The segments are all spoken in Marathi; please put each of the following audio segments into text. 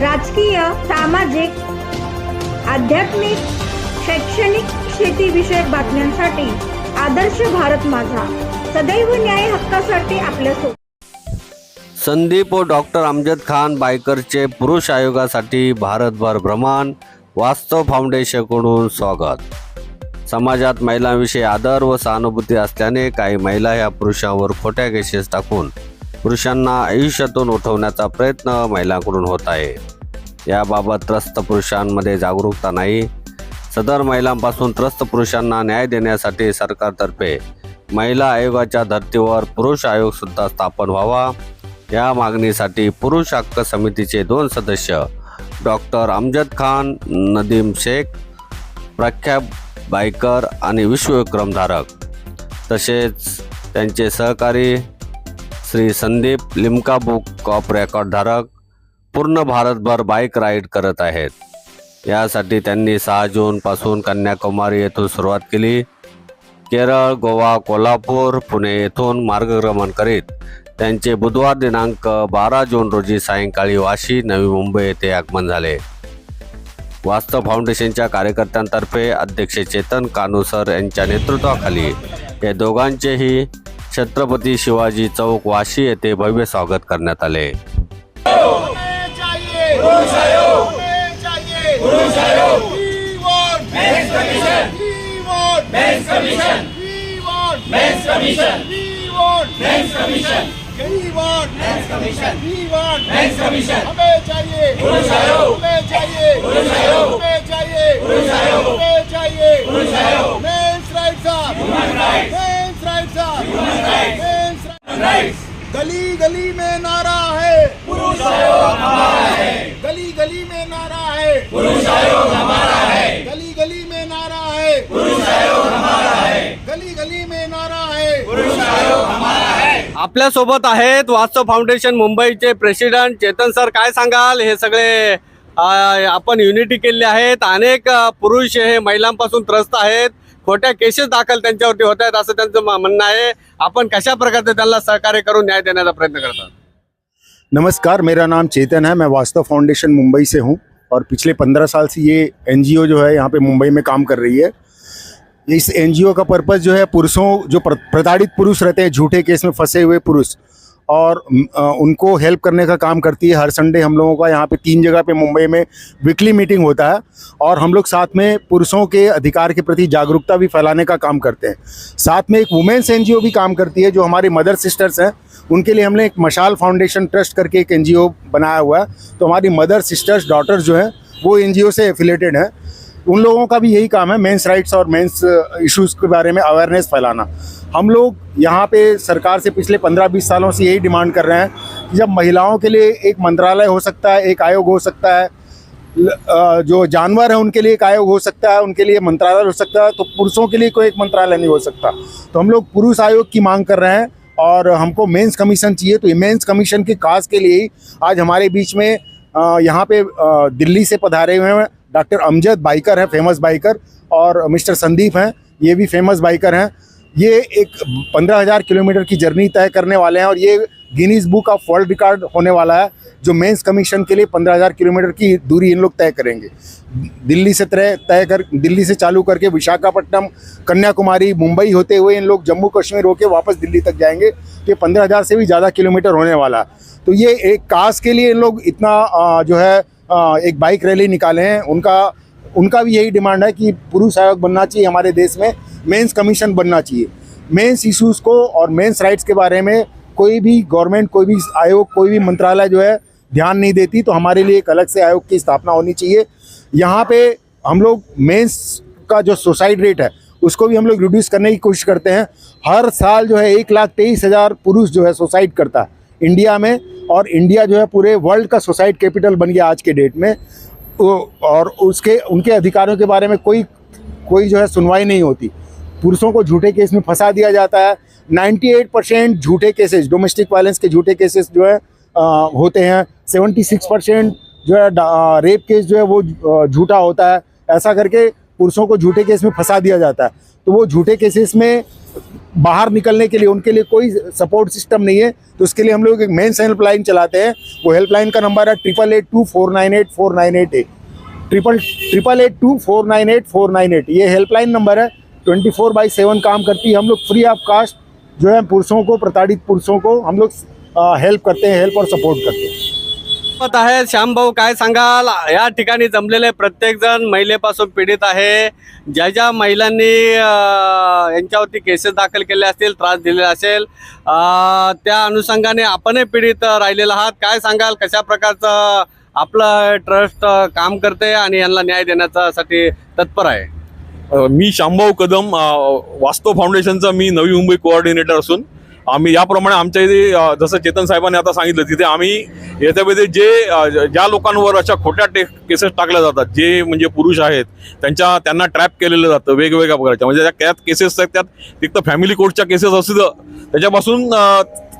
राजकीय सामाजिक आध्यात्मिक शैक्षणिक शेतीविषयक बातम्यांसाठी आदर्श भारत माझा. सदैव न्याय हक्कासाठी आपल्यासोबत संदीप व डॉक्टर अमजद खान बायकरचे पुरुष आयोगासाठी भारतभर भ्रमण वास्तव फाउंडेशनकडून स्वागत. समाजात महिलांविषयी आदर व सहानुभूती असल्याने काही महिला ह्या पुरुषांवर खोट्या केसेस टाकून पुरुषांना आयुष्यातून उठवण्याचा प्रयत्न महिलांकडून होत आहे. याबाबत त्रस्त पुरुषांमध्ये जागरूकता नाही. सदर महिलांपासून त्रस्त पुरुषांना न्याय देण्यासाठी सरकारतर्फे महिला आयोगाच्या धर्तीवर पुरुष आयोग सुद्धा स्थापन व्हावा. या मागणीसाठी पुरुष हक्क समितीचे दोन सदस्य डॉक्टर अमजद खान नदीम शेख प्रख्यात बायकर आणि विश्वविक्रमधारक तसेच त्यांचे सहकारी Shri Sandeep Limca book of रेकॉर्डधारक पूर्ण भारतभर बाईक राईड करत आहेत. यासाठी त्यांनी सहा जूनपासून कन्याकुमारी येथून सुरुवात केली. केरळ गोवा कोल्हापूर पुणे येथून मार्गक्रमण करीत. त्यांचे बुधवार दिनांक बारा जून रोजी सायंकाळी वाशी नवी मुंबई येथे आगमन झाले. वास्तव फाउंडेशनच्या कार्यकर्त्यांतर्फे अध्यक्ष चेतन कानुसर यांच्या नेतृत्वाखाली या दोघांचेही छत्रपती शिवाजी चौक वाशी येथे भव्य स्वागत चाहिए गली गली में नारा है। पुरुष आयोग हमारा है। गली गली में नारा है। पुरुष आयोग हमारा है। गली गली में नारा है। पुरुष आयोग हमारा है। गली गली में नारा है। पुरुष आयोग हमारा है। आपल्यासोबत आहेत वास्तव फाउंडेशन मुंबईचे प्रेसिडेंट चेतन सर. काय सांगाल? हे सगळे आपण युनिटी केली आहेत. अनेक पुरुष हे महिलांपासून त्रस्त आहेत. खोट्या केसेस दाखल होत आहेत असं त्यांचं म्हणणं आहे. आपण कशा प्रकारे सहकार्य करून न्याय देण्याचा प्रयत्न करतात? नमस्कार, मेरा नाम चेतन है, मैं वास्तव फाउंडेशन मुंबई से हूँ और पिछले पंद्रह साल से ये एनजीओ जो है यहाँ पे मुंबई में काम कर रही है। इस एनजीओ का पर्पस जो है पुरुषों, जो प्रताड़ित पुरुष रहते हैं, झूठे केस में फंसे हुए पुरुष और उनको हेल्प करने का काम करती है हर संडे हम लोगों का। यहाँ पे तीन जगह पे मुंबई में वीकली मीटिंग होता है और हम लोग साथ में पुरुषों के अधिकार के प्रति जागरूकता भी फैलाने का काम करते हैं। साथ में एक वुमेन्स एनजीओ भी काम करती है जो हमारी मदर सिस्टर्स हैं। उनके लिए हमने एक मशाल फाउंडेशन ट्रस्ट करके एक एनजीओ बनाया हुआ है। तो हमारी मदर सिस्टर्स डॉटर्स जो हैं, वो एनजीओ से एफिलेटेड हैं। उन लोगों का भी यही काम है मेंस राइट्स और मेंस इश्यूज़ के बारे में अवेयरनेस फैलाना। हम लोग यहाँ पे सरकार से पिछले पंद्रह बीस सालों से यही डिमांड कर रहे हैं कि जब महिलाओं के लिए एक मंत्रालय हो सकता है, एक आयोग हो सकता है जो जानवर है उनके लिए एक आयोग हो सकता है, उनके लिए मंत्रालय हो सकता है तो पुरुषों के लिए कोई एक मंत्रालय नहीं हो सकता। तो हम लोग पुरुष आयोग की मांग कर रहे हैं और हमको मेंस कमीशन चाहिए तो मेंस कमीशन की काज के लिए ही आज हमारे बीच में यहाँ पे दिल्ली से पधारे हुए हैं डॉक्टर अमजद बाइकर हैं, फ़ेमस बाइकर, और मिस्टर संदीप हैं, ये भी फ़ेमस बाइकर हैं। ये एक पंद्रह हज़ार किलोमीटर की जर्नी तय करने वाले हैं और ये Guinness book of world record होने वाला है, जो मेंस कमीशन के लिए पंद्रह हज़ार किलोमीटर की दूरी इन लोग तय करेंगे। दिल्ली से तय तय कर, दिल्ली से चालू करके विशाखापट्टनम, कन्याकुमारी, मुंबई होते हुए इन लोग जम्मू कश्मीर होके वापस दिल्ली तक जाएँगे ये पंद्रह हज़ार से भी ज़्यादा किलोमीटर होने वाला है। तो ये एक कास के लिए इन लोग इतना जो है एक बाइक रैली निकाले हैं, उनका उनका भी यही डिमांड है कि पुरुष आयोग बनना चाहिए हमारे देश में, मेंस कमीशन बनना चाहिए। मेंस इश्यूज़ को और मेंस राइट्स के बारे में कोई भी गवर्नमेंट कोई भी आयोग, कोई भी मंत्रालय जो है ध्यान नहीं देती तो हमारे लिए एक अलग से आयोग की स्थापना होनी चाहिए। यहाँ पे हम लोग मेंस का जो सुसाइड रेट है, उसको भी हम लोग रिड्यूस करने की कोशिश करते हैं। हर साल जो है एक लाख तेईस हज़ार पुरुष जो है सुसाइड करता है। इंडिया में और इंडिया जो है पूरे वर्ल्ड का सुसाइड कैपिटल बन गया आज के डेट में। और उसके उनके अधिकारों के बारे में कोई कोई जो है सुनवाई नहीं होती। पुरुषों को झूठे केस में फंसा दिया जाता है। 98 परसेंट झूठे केसेस डोमेस्टिक वायलेंस के झूठे केसेस जो है आ, होते हैं। 76 परसेंट जो है रेप केस जो है वो झूठा होता है। ऐसा करके पुरुषों को झूठे केस में फंसा दिया जाता है। तो वो झूठे केसेस में बाहर निकलने के लिए, उनके लिए कोई सपोर्ट सिस्टम नहीं है। तो उसके लिए हम लोग एक मेन्स हेल्पलाइन चलाते हैं। वो हेल्पलाइन का नंबर है triple eight two four nine eight four nine eight eight triple triple eight two four nine eight four nine eight ये हेल्पलाइन नंबर है। ट्वेंटी फोर बाई सेवन काम करती है। हम लोग फ्री ऑफ़ कास्ट जो है पुरुषों को, प्रताड़ित पुरुषों को हम लोग हेल्प करते हैं हेल्प और सपोर्ट करते हैं। मत आहे. श्याम भाऊ काय सांगाल? या ठिकाणी जमलेले प्रत्येक जण महिलेपासून पीडित आहे. ज्या ज्या महिलांनी यांच्यावरती केसेस दाखल केले असतील त्रास दिलेला असेल त्या अनुषंगाने आपणही पीडित राहिलेला आहात. काय सांगाल? कशा प्रकारचं आपलं ट्रस्ट काम करते आणि यांना न्याय देण्यासाठी तत्पर आहे? मी श्यामभाऊ कदम वास्तव फाउंडेशनचा मी नवी मुंबई कोऑर्डिनेटर असून आम्ही याप्रमाणे आमच्या इथे जसं चेतन साहेबांनी आता सांगितलं तिथे आम्ही याच्यामध्ये जे ज्या लोकांवर अशा खोट्या टे केसेस टाकल्या जातात जे म्हणजे पुरुष आहेत त्यांच्या त्यांना ट्रॅप केलेलं जातं वेगवेगळ्या प्रकारच्या. म्हणजे त्या त्यात केसेस आहेत त्यात तिथं फॅमिली कोर्टच्या केसेस असतं त्याच्यापासून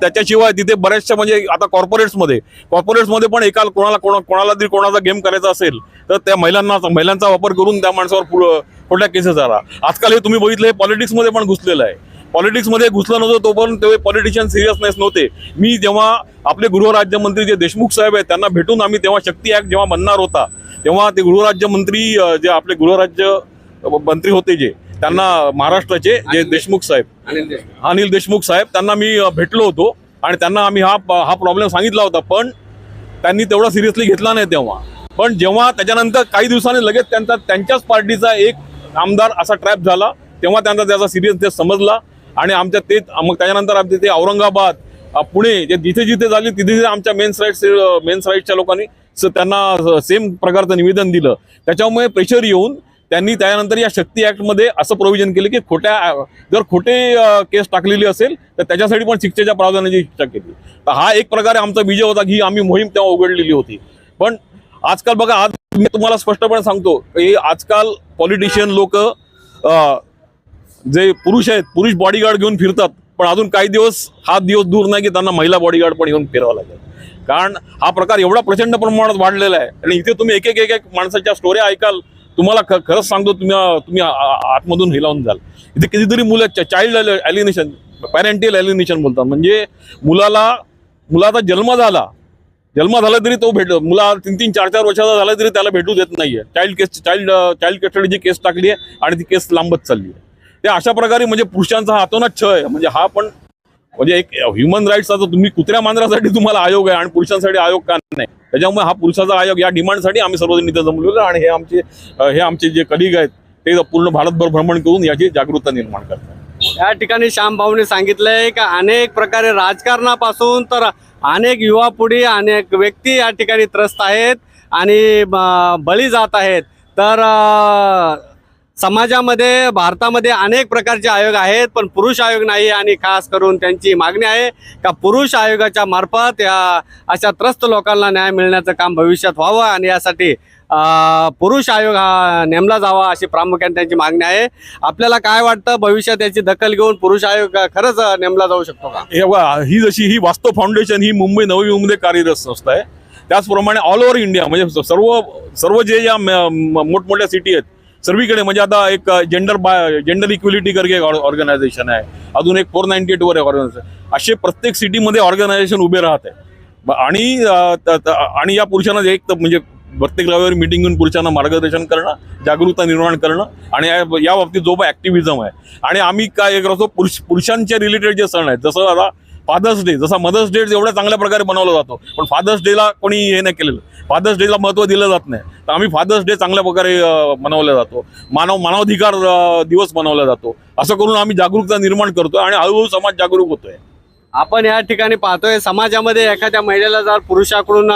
त्याच्याशिवाय तिथे बऱ्याचशा म्हणजे आता कॉर्पोरेट्समध्ये कॉर्पोरेट्समध्ये पण एका कोणाला कोणा कोणाला तरी कोणाचा गेम करायचा असेल तर त्या महिलांना महिलांचा वापर करून त्या माणसावर पुढं खोट्या केसेस आला आजकाल हे तुम्ही बघितलं हे पॉलिटिक्समध्ये पण घुसलेलं आहे. पॉलिटिक्समध्ये घुसलं नव्हतं तोपर्यंत तेव्हा पॉलिटिशियन सिरियसनेस नव्हते. मी जेव्हा आपले गृहराज्यमंत्री जे देशमुख साहेब आहेत त्यांना भेटून आम्ही तेव्हा शक्ती ऍक्ट जेव्हा बनणार होता तेव्हा ते गृहराज्यमंत्री जे आपले गृहराज्य मंत्री होते जे त्यांना महाराष्ट्राचे जे देशमुख साहेब अनिल देशमुख. साहेब त्यांना मी भेटलो होतो आणि त्यांना आम्ही हा हा प्रॉब्लेम सांगितला होता पण त्यांनी तेवढा सिरियसली घेतला नाही तेव्हा. पण जेव्हा त्याच्यानंतर काही दिवसांनी लगेच त्यांचा त्यांच्याच पार्टीचा एक आमदार असा ट्रॅप झाला तेव्हा त्यांचा त्याचा सिरियसनेस समजला. आणि आमच्या ते मग त्याच्यानंतर आमच्या ते औरंगाबाद पुणे जे जिथे जिथे झाली तिथे तिथे आमच्या मेन्स राईट्स मेन्स राईट्सच्या लोकांनी स- त्यांना सेम प्रकारचं निवेदन दिलं. त्याच्यामुळे प्रेशर येऊन त्यांनी त्यानंतर या शक्ती ॲक्टमध्ये असं प्रोव्हिजन केलं की खोट्या जर खोटे केस टाकलेली असेल तर त्याच्यासाठी पण शिक्षेच्या प्रावधानाची शिक्षा केली. तर हा एक प्रकारे आमचा विजय होता की आम्ही मोहीम तेव्हा उघडलेली होती. पण आजकाल बघा आज मी तुम्हाला स्पष्टपणे सांगतो की आजकाल पॉलिटिशियन लोक जे पुरुष आहेत पुरुष बॉडीगार्ड घेऊन फिरतात पण अजून काही दिवस हा दिवस दूर नाही की त्यांना महिला बॉडीगार्ड पण घेऊन फिरावं लागेल. कारण हा प्रकार एवढा प्रचंड प्रमाणात वाढलेला आहे. आणि इथे तुम्ही एक एक एक एक माणसाच्या स्टोऱ्या ऐकाल तुम्हाला खरंच सांगतो तुम्ही तुम्ही आ- आतमधून हिलावून जाल. इथे कितीतरी मुलं चाइल्ड ॲलिनेशन पॅरेंटियल ॲलिनेशन बोलतात. म्हणजे मुलाला मुलाचा जन्म झाला जन्म झाला तरी तो भेट मुला तीन तीन चार चार वर्षाचा झाला तरी त्याला भेटू देत नाहीये. चाइल्ड केस चाइल्ड चाइल्ड कस्टडीची केस टाकली आहे आणि ती केस लांबत चालली आहे. ते अशा प्रकारे म्हणजे पुरुषांचा हातोनात छळ म्हणजे हा पण म्हणजे एक ह्युमन राईट्सचा जो तुम्ही कुत्र्या मांजरासाठी तुम्हाला आयोग आहे आणि पुरुषांसाठी आयोग का नाही? त्याच्यामुळे हा पुरुषाचा आयोग या डिमांडसाठी आम्ही सर्वजण इथं जमलेलो आणि हे आमचे हे आमचे जे कलिग आहेत ते पूर्ण भारतभर भ्रमण करून याची जागरूकता निर्माण करतात. या ठिकाणी श्याम भाऊने सांगितलंय का अनेक प्रकारे राजकारणापासून तर अनेक युवा पुढी अनेक व्यक्ती या ठिकाणी त्रस्त आहेत आणि बळी जात आहेत. तर समाजामध्ये भारतामध्ये अनेक प्रकारचे आयोग आहेत पण पुरुष आयोग नाही आणि खास करून त्यांची मागणी आहे का पुरुष आयोगाच्या मार्फत या अशा त्रस्त लोकांना न्याय मिळण्याचं काम भविष्यात व्हावं आणि यासाठी पुरुष आयोग हा नेमला जावा अशी प्रामुख्याने त्यांची मागणी आहे. आपल्याला काय वाटतं? भविष्यात याची दखल घेऊन पुरुष आयोग खरंच नेमला जाऊ शकतो का? ही जशी ही वास्तव फाउंडेशन ही मुंबई नवी मुंबईमध्ये कार्यरत संस्था आहे. त्याचप्रमाणे ऑल ओव्हर इंडिया म्हणजे सर्व सर्व जे या मोठमोठ्या सिटी आहेत सर्वीकडे. म्हणजे आता एक जेंडर बाय जेंडर इक्विलिटी करके ऑर्गनायझेशन आहे. अजून एक फोर नाईन्टी एटवर एक ऑर्गनायझेशन असे प्रत्येक सिटीमध्ये ऑर्गनायझेशन उभे राहत. आहे आणि आणि या पुरुषांना एक तर म्हणजे प्रत्येक रविवारी मिटिंग घेऊन पुरुषांना मार्गदर्शन करणं जागरूकता निर्माण करणं आणि या या बाबतीत जो ॲक्टिव्हिजम आहे. आणि आम्ही काय करतो पुरुष पुरुषांच्या रिलेटेड जे सण आहेत जसं आता फादर्स डे जसा मदर्स डे एवढ्या चांगल्या प्रकारे बनवला जातो पण फादर्स डेला कोणी हे नाही केलेलं. फादर्स डेला महत्त्व दिलं जात नाही. तर आम्ही फादर्स डे चांगल्या प्रकारे मनवला जातो. मानव मानवाधिकार दिवस मनवला जातो. असं करून आम्ही जागरूकता निर्माण करतो आणि हळूहळू समाज जागरूक होतोय. आपण या ठिकाणी पाहतोय समाजामध्ये एखाद्या महिलेला जर पुरुषाकडून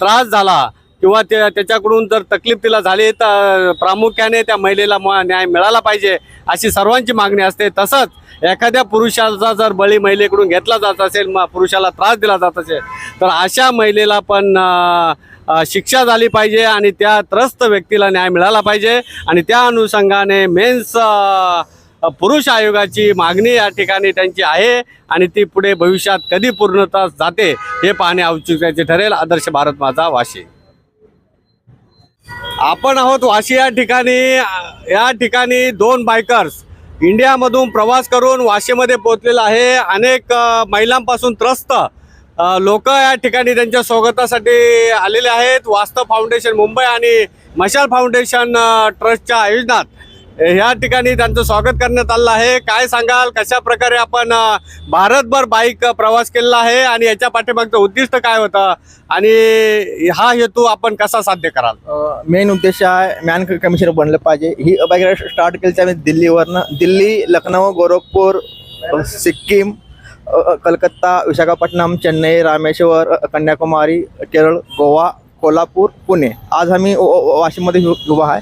त्रास झाला किंवा त्या त्याच्याकडून जर तकलीफ तिला झाली तर प्रामुख्याने त्या महिलेला म- न्याय मिळाला पाहिजे अशी सर्वांची मागणी असते. तसंच एखाद्या पुरुषाचा जर बळी महिलेकडून घेतला जात असेल मग पुरुषाला त्रास दिला जात असेल तर अशा महिलेला पण शिक्षा झाली पाहिजे आणि त्या त्रस्त व्यक्तीला न्याय मिळाला पाहिजे. आणि त्या अनुषंगाने मेन्स पुरुष आयोगाची मागणी या ठिकाणी त्यांची आहे आणि ती पुढे भविष्यात कधी पूर्णता जाते हे पाहणे औत्सुक्याचे ठरेल. आदर्श भारत माझा वाशी. आपण आहोत वाशी या ठिकाणी या ठिकाणी दोन बायकर्स इंडियामधून प्रवास करून वाशीमध्ये पोहोचलेला आहे. अनेक महिलांपासून त्रस्त लोक या ठिकाणी त्यांच्या स्वागतासाठी आलेले आहेत. वास्तव फाउंडेशन मुंबई आणि मशाल फाउंडेशन ट्रस्टच्या आयोजनात ह्या ठिकाणी त्यांचं स्वागत करण्यात आलं आहे. काय सांगाल? कशा प्रकारे आपण भारतभर बाईक प्रवास केलेला आहे आणि याच्या पाठीमागचं उद्दिष्ट काय होतं? आणि हा हेतू आपण कसा साध्य कराल? मेन उद्देश आहे मॅन कमिशनर बनलं पाहिजे. ही बाईक राईड स्टार्ट केली त्यामुळे दिल्लीवरनं दिल्ली लखनौ गोरखपूर सिक्कीम कलकत्ता विशाखापट्टणम चेन्नई रामेश्वर कन्याकुमारी केरळ गोवा कोल्हापूर पुणे. आज आम्ही व- वाशिममध्ये उभा आहे.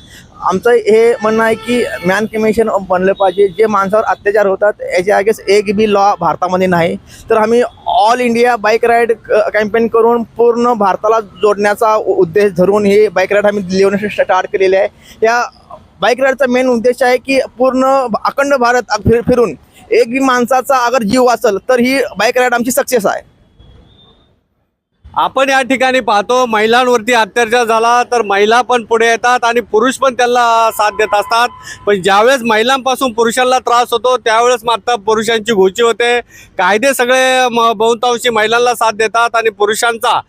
आमचं हे म्हणणं आहे की मॅन कमिशन बनलं पाहिजे. जे माणसावर अत्याचार होतात याच्या आगेस एक बी लॉ भारतामध्ये नाही. तर आम्ही all India bike ride campaign करून पूर्ण भारताला जोडण्याचा उद्देश धरून हे बाईक राईड आम्ही दिल्लीवरून स्टार्ट केलेले आहे. या बाईक राईडचा मेन उद्देश आहे की पूर्ण अखंड भारत फिर फिरून एक बी माणसाचा अगर जीव वाचल तर ही बाईक राईड आमची सक्सेस आहे. आपण या ठिकाणी पाहतो महिलांवरती अत्याचार झाला तर महिला पण पुढे येतात आणि पुरुष पण त्यांना साथ देत असतात. पण ज्यावेळेस महिलांपासून पुरुषांना त्रास होतो त्यावेळेस मात्र पुरुषांची घोची होते. कायदे सगळे म- बहुतांशी महिलांना साथ देतात आणि पुरुषांचा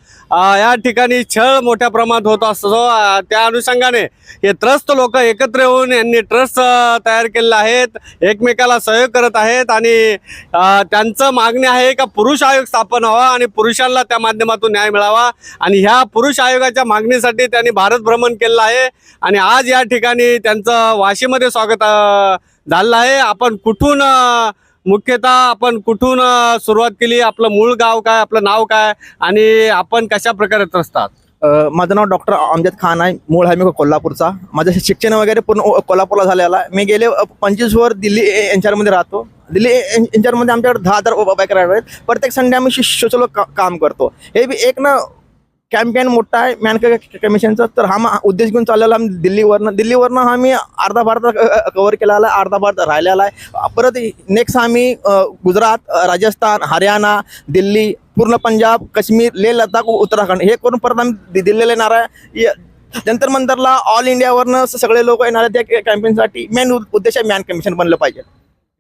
या ठिकाणी छळ मोठ्या प्रमाणात होत असतो. त्या अनुषंगाने हे त्रस्त लोक एकत्र येऊन यांनी ट्रस्ट तयार केलेले आहेत एकमेकाला सहयोग करत आहेत आणि त्यांचं मागणी आहे का पुरुष आयोग स्थापन व्हावा आणि पुरुषांना त्या माध्यमातून न्याय मिळावा आणि ह्या पुरुष आयोगाच्या मागणीसाठी त्यांनी भारत भ्रमण केलं आहे. आणि आज या ठिकाणी त्यांचं वाशीमध्ये स्वागत झालं आहे. आपण कुठून मुख्यतः आपण कुठून सुरुवात केली? आपलं मूळ गाव काय? आपलं नाव काय? आणि आपण कशा प्रकारे असतात माझं नाव डॉक्टर अमजद खान आहे. मूळ आहे मी कोल्हापूरचा. माझं शिक्षण वगैरे पूर्ण कोल्हापूरला झालेला आहे. मी गेले पंचवीस वर दिल्ली ए- मध्ये राहतो. दिल्ली इंजरमध्ये एन- आमच्याकडे दहा हजार बाईक रायडर आहेत. प्रत्येक संडे आम्ही सोशल काम करतो. हे बी एक ना कॅम्पेन मोठा आहे मॅन कमिशनचा. तर हा मा- उद्देश घेऊन चाललेला आम्ही दिल्लीवरनं. दिल्लीवरनं आम्ही अर्धा भारत कवर केलेला आहे अर्धा भारत राहिलेला आहे. परत नेक्स्ट आम्ही गुजरात राजस्थान हरियाणा दिल्ली पूर्ण पंजाब काश्मीर लेह लडाख उत्तराखंड हे करून परत आम्ही दि- दिल्लीला येणार आहे. य- जंतर मंतरला ऑल इंडियावरनं सगळे लोक येणार आहेत त्या कॅम्पेनसाठी मेन उद्देश आहे मॅन कमिशन बनलं पाहिजे.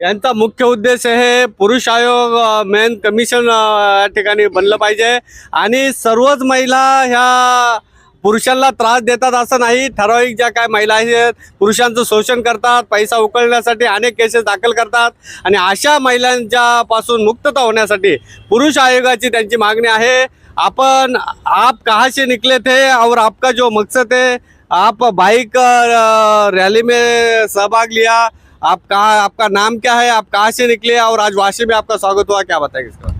यांचा मुख्य उद्देश हे पुरुष आयोग मेन कमिशन या ठिकाणी बनलं पाहिजे. आणि सर्वच महिला ह्या पुरुषांना त्रास देतात असं नाही. ठराविक ज्या काय महिला आहेत पुरुषांचं शोषण करतात पैसा उकळण्यासाठी अनेक केसेस दाखल करतात. आणि अशा महिलांच्या पासून मुक्तता होण्यासाठी पुरुष आयोगाची त्यांची मागणी आहे. आपण आप कहाँ से निकले थे और आपका जो मकसद है आप बाइक रॅली रैली में सहभाग लिया आप कहाँ, आपका नाम क्या है? आप कहाँ से निकले और आज वाशी में आपका स्वागत हुआ, क्या बताएँगे इसका?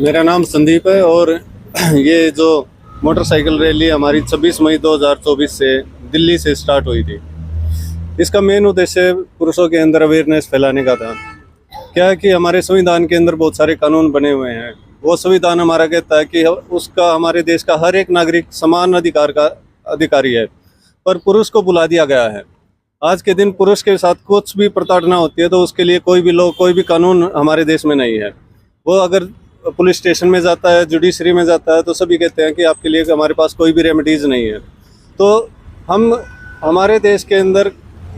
मेरा नाम संदीप है और ये जो मोटरसाइकिल रैली हमारी 26 मई 2024 से दिल्ली से स्टार्ट हुई थी। इसका मेन उद्देश्य पुरुषों के अंदर अवेयरनेस फैलाने का था। क्या है कि हमारे संविधान के अंदर बहुत सारे कानून बने हुए हैं। वो संविधान हमारा कहता है कि उसका, हमारे देश का हर एक नागरिक समान अधिकार का अधिकारी है, पर पुरुष को बुला दिया गया है। आज के दिन पुरुष के साथ कुछ भी प्रताड़ना होती है तो उसके लिए कोई भी लोग, कोई भी कानून हमारे देश में नहीं है। वो अगर पुलिस स्टेशन में जाता है, जुडिशरी में जाता है तो सभी कहते हैं कि आपके लिए हमारे पास कोई भी रेमेडीज़ नहीं है। तो हम, हमारे देश के अंदर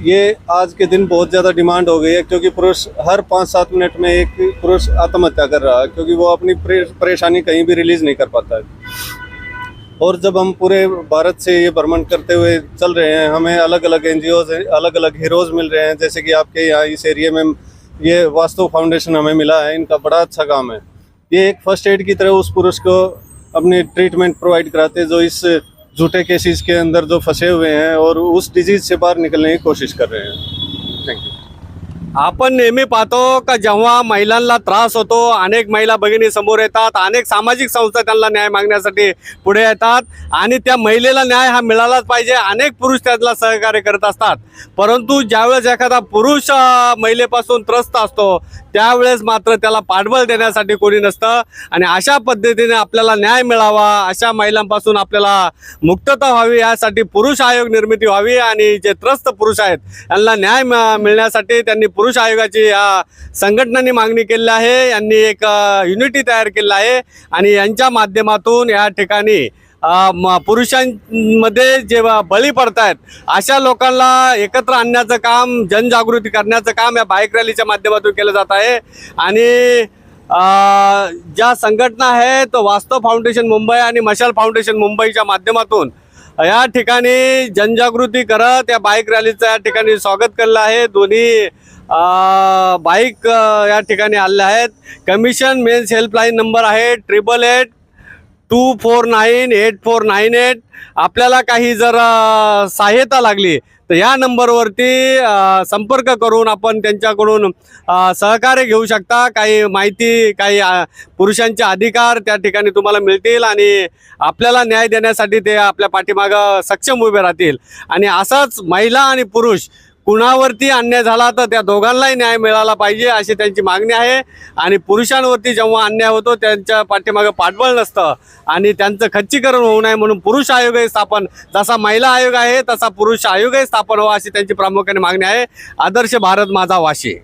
ये आज के दिन बहुत ज़्यादा डिमांड हो गई है, क्योंकि पुरुष हर पाँच सात मिनट में एक पुरुष आत्महत्या कर रहा है, क्योंकि वो अपनी परेशानी कहीं भी रिलीज़ नहीं कर पाता है। और जब हम पूरे भारत से ये भ्रमण करते हुए चल रहे हैं, हमें अलग अलग एन अलग अलग हीरोज़ मिल रहे हैं, जैसे कि आपके यहाँ इस एरिया में ये वास्तव फाउंडेशन हमें मिला है, इनका बड़ा अच्छा काम है। ये एक फ़र्स्ट एड की तरह उस पुरुष को अपनी ट्रीटमेंट प्रोवाइड कराते जो इस झूठे केसेस के अंदर जो फंसे हुए हैं और उस डिज़ीज़ से बाहर निकलने की कोशिश कर रहे हैं। थैंक यू आपण नेहमी पाहतो का जेव्हा महिलांना त्रास होतो अनेक महिला भगिनी समोर येतात अनेक सामाजिक संस्था त्यांना न्याय मागण्यासाठी पुढे येतात आणि त्या महिलेला न्याय हा मिळालाच पाहिजे. अनेक पुरुष त्यातला सहकार्य करत असतात. परंतु ज्यावेळेस एखादा पुरुष महिलेपासून त्रस्त असतो त्यावेळेस मात्र त्याला पाठबळ देण्यासाठी कोणी नसतं. आणि अशा पद्धतीने आपल्याला न्याय मिळावा अशा महिलांपासून आपल्याला मुक्तता व्हावी यासाठी पुरुष आयोग निर्मिती व्हावी आणि जे त्रस्त पुरुष आहेत यांना न्याय मिळण्यासाठी त्यांनी पुरुष आयोगाची या संघटनांनी मागणी केली आहे. यांनी एक युनिटी तयार केली आहे. आणि यांच्या माध्यमातून या ठिकाणी पुरुषांमध्ये जे बळी बळी पडतायत अशा लोकांना एकत्र आणण्याचं काम जनजागृती करण्याचं काम या बाईक रॅलीच्या माध्यमातून केलं जात आहे. आणि ज्या संघटना आहेत वास्तव फाउंडेशन मुंबई आणि मशाल फाउंडेशन मुंबईच्या माध्यमातून या ठिकाणी जनजागृती करत या बाईक रॅलीचं या ठिकाणी स्वागत केलं आहे. दोन्ही बाईक या ठिकाणी आल्या आहेत. कमिशन मेन्स हेल्पलाईन नंबर आहे triple eight two four nine eight four nine eight. आपल्याला काही जर सहायता सहाय्यता लागली तर या नंबरवरती संपर्क करून आपण त्यांच्याकडून सहकार्य घेऊ शकता. काही माहिती काही पुरुषांचे अधिकार त्या ठिकाणी तुम्हाला मिळतील आणि आपल्याला न्याय देण्यासाठी ते आपल्या पाठीमागं सक्षम उभे राहतील. आणि असाच महिला आणि पुरुष कुणावरती अन्याय झाला तर त्या दोघांनाही न्याय मिळाला पाहिजे अशी त्यांची मागणी आहे. आणि पुरुषांवरती जेव्हा अन्याय होतो त्यांच्या पाठीमागं पाठबळ नसतं. आणि त्यांचं खच्चीकरण होऊ नये म्हणून पुरुष आयोगही स्थापन जसा महिला आयोग आहे तसा पुरुष आयोगही स्थापन व्हावा अशी त्यांची प्रामुख्याने मागणी आहे. आदर्श भारत माझा वाशी.